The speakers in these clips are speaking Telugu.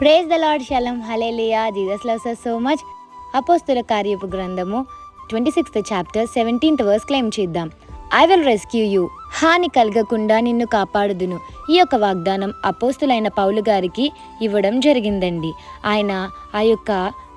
Praise the lord షలం hallelujah Jesus loves sir so much అపోస్తుల కార్యపు గ్రంథము twenty sixth chapter seventeenth verse claim చేద్దాం. ఐ విల్ రెస్క్యూ యూ హాని కలగకుండా నిన్ను కాపాడుదును. ఈ యొక్క వాగ్దానం అపోస్తులైన పౌలు గారికి ఇవ్వడం జరిగిందండి. ఆయన ఆ యొక్క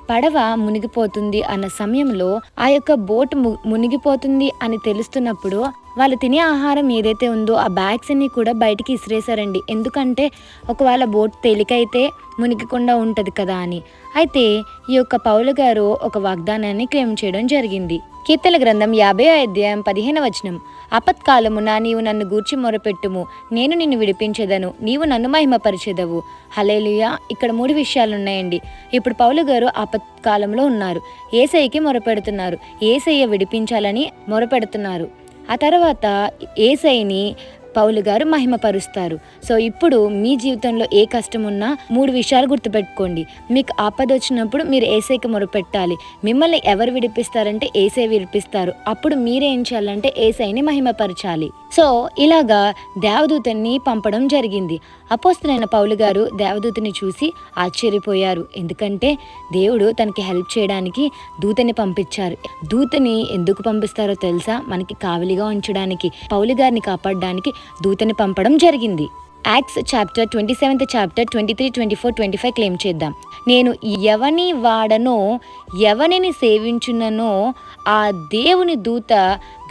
పడవ మునిగిపోతుంది అన్న సమయంలో ఆ యొక్క బోట్ ము- మునిగిపోతుంది అని తెలుస్తున్నప్పుడు వాళ్ళు తినే ఆహారం ఏదైతే ఉందో ఆ బ్యాగ్స్ అన్ని కూడా బయటికి ఇసిరేశారండి. ఎందుకంటే ఒకవేళ బోట్ తేలికైతే మునిగకుండా ఉంటుంది కదా అని. అయితే ఈ యొక్క పౌలు గారు ఒక వాగ్దానాన్ని క్లెయిమ్ చేయడం జరిగింది. కీర్తన గ్రంథం యాభై అధ్యాయం పదిహేను వచనం. ఆపత్కాలమున నీవు నన్ను గూర్చి మొరపెట్టుము. నేను నిన్ను విడిపించదను. నీవు నన్ను మహిమపరిచేదవు. హలేలుయా ఇక్కడ మూడు విషయాలు ఉన్నాయండి ఇప్పుడు పౌలు గారు ఆపత్కాలంలో ఉన్నారు. ఏసైకి మొరపెడుతున్నారు. ఏసయ్య విడిపించాలని మొరపెడుతున్నారు. ఆ తర్వాత ఏసైని పౌలు గారు మహిమపరుస్తారు. సో ఇప్పుడు మీ జీవితంలో ఏ కష్టం ఉన్నా మూడు విషయాలు గుర్తుపెట్టుకోండి. మీకు ఆపద వచ్చినప్పుడు మీరు ఏసైకి మొరపెట్టాలి. మిమ్మల్ని ఎవరు విడిపిస్తారంటే ఏసై విడిపిస్తారు. అప్పుడు మీరేం చేయాలంటే ఏసైని మహిమపరచాలి. సో ఇలాగా దేవదూతని పంపడం జరిగింది. అపోస్తులైన పౌలు గారు దేవదూతని చూసి ఆశ్చర్యపోయారు. ఎందుకంటే దేవుడు తనకి హెల్ప్ చేయడానికి దూతని పంపించారు. దూతని ఎందుకు పంపిస్తారో తెలుసా? మనకి కావలిగా ఉంచడానికి పౌలు గారిని కాపాడడానికి దూతని పంపడం జరిగింది. Acts chapter twenty seventh chapter twenty three twenty four twenty five claim చేద్దాం. నేను ఎవని వాడనో ఎవనిని సేవించుననో ఆ దేవుని దూత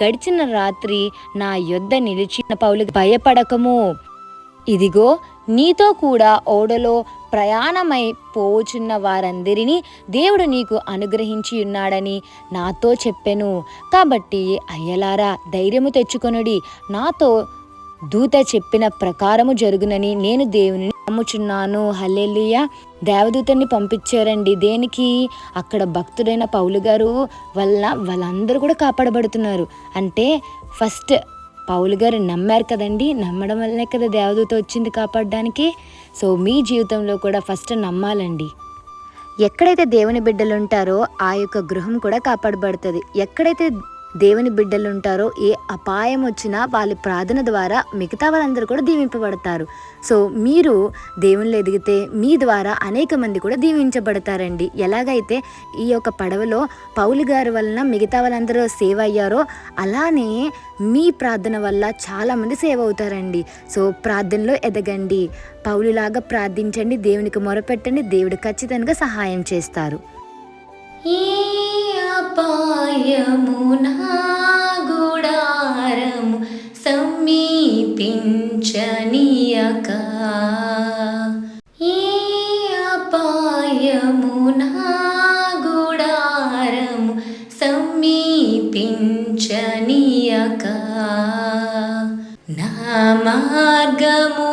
గడిచిన రాత్రి నా యొద్ద నిలిచిన పౌలు భయపడకము. ఇదిగో నీతో కూడా ఓడలో ప్రయాణమై పోచున్న వారందరినీ దేవుడు నీకు అనుగ్రహించి ఉన్నాడని నాతో చెప్పెను. కాబట్టి అయ్యలారా ధైర్యము తెచ్చుకొనుడి. నాతో దూత చెప్పిన ప్రకారము జరుగునని నేను దేవుని నమ్ముచున్నాను. హల్లెలూయ. దేవదూతని పంపించారండి. దేనికి? అక్కడ భక్తుడైన పౌలు గారు వల్ల వాళ్ళందరూ కూడా కాపాడబడుతున్నారు. అంటే ఫస్ట్ పౌలు గారు నమ్మారు కదండి. నమ్మడం వల్లనే కదా దేవదూత వచ్చింది కాపాడడానికి. సో మీ జీవితంలో కూడా ఫస్ట్ నమ్మాలండి. ఎక్కడైతే దేవుని బిడ్డలు ఉంటారో ఆ యొక్క గృహం కూడా కాపాడబడుతుంది. ఎక్కడైతే దేవుని బిడ్డలుంటారో ఏ అపాయం వచ్చినా వాళ్ళ ప్రార్థన ద్వారా మిగతా వాళ్ళందరూ కూడా దీవింపబడతారు. సో మీరు దేవుళ్ళు ఎదిగితే మీ ద్వారా అనేక మంది కూడా దీవించబడతారండి. ఎలాగైతే ఈ యొక్క పడవలో పౌలు గారి వలన మిగతా వాళ్ళందరూ సేవ్ అయ్యారో అలానే మీ ప్రార్థన వల్ల చాలామంది సేవ్ అవుతారండి. సో ప్రార్థనలో ఎదగండి. పౌలులాగా ప్రార్థించండి దేవునికి మొరపెట్టండి దేవుడు ఖచ్చితంగా సహాయం చేస్తారు. ఈ నా గుడారము సమీపించనీయక. ఈ అపాయము గుడారము సమీపించనీయక. నా మార్గములన్నిటిలో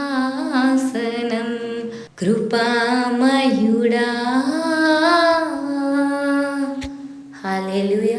కృపామయుడా. హల్లెలూయా.